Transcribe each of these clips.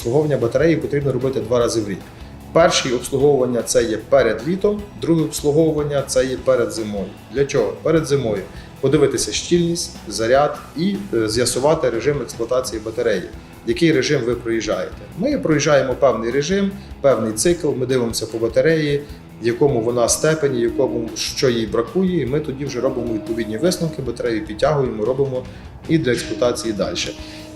обслуговування батареї потрібно робити два рази в рік. Перше обслуговування це є перед літом, друге обслуговування це є перед зимою. Для чого? Перед зимою подивитися щільність, заряд і е, з'ясувати режим експлуатації батареї. Який режим ви проїжджаєте? Ми проїжджаємо певний режим, певний цикл. Ми дивимося по батареї, в якому вона степені, якому що їй бракує, і ми тоді вже робимо відповідні висновки, батарею підтягуємо, робимо і для експлуатації далі.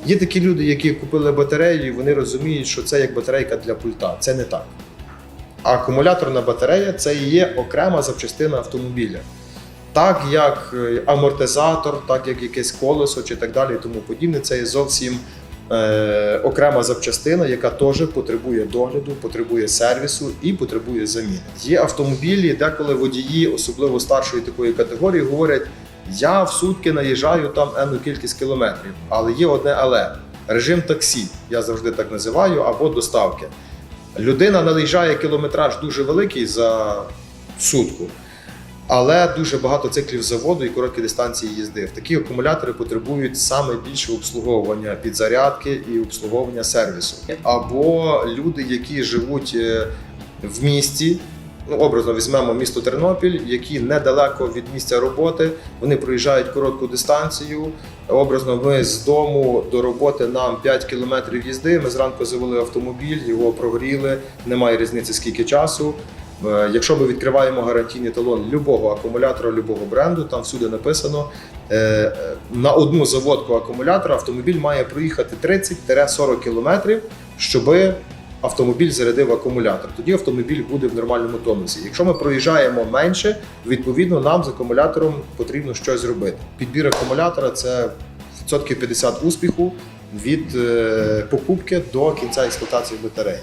Є такі люди, які купили батарею, і вони розуміють, що це як батарейка для пульта. Це не так. А акумуляторна батарея це і є окрема запчастина автомобіля. Так як е, амортизатор, так як якесь колесо чи так далі, і тому подібне, це є зовсім е, окрема запчастина, яка теж потребує догляду, потребує сервісу і потребує заміни. Є автомобілі, деколи водії, особливо старшої такої категорії, говорять: я в сутки наїжджаю там енну кількість кілометрів, але є одне але режим таксі, я завжди так називаю, або доставки. Людина наїжджає кілометраж дуже великий за сутку. Але дуже багато циклів заводу і короткі дистанції їзди. Такі акумулятори потребують саме більше обслуговування підзарядки і обслуговування сервісу. Або люди, які живуть е, в місті, ну образно візьмемо місто Тернопіль, які недалеко від місця роботи, вони проїжджають коротку дистанцію. Образно, ми з дому до роботи нам 5 кілометрів їзди. Ми зранку завели автомобіль, його прогріли, немає різниці скільки часу. Е, Якщо ми відкриваємо гарантійний талон любого акумулятора, любого бренду, там всюди написано е, на одну заводку акумулятора автомобіль має проїхати 30-40 кілометрів, щоб автомобіль зарядив акумулятор. Тоді автомобіль буде в нормальному тонусі. Якщо ми проїжджаємо менше, відповідно нам з акумулятором потрібно щось зробити. Підбір акумулятора це відсотків 50 успіху від е, покупки до кінця експлуатації батареї.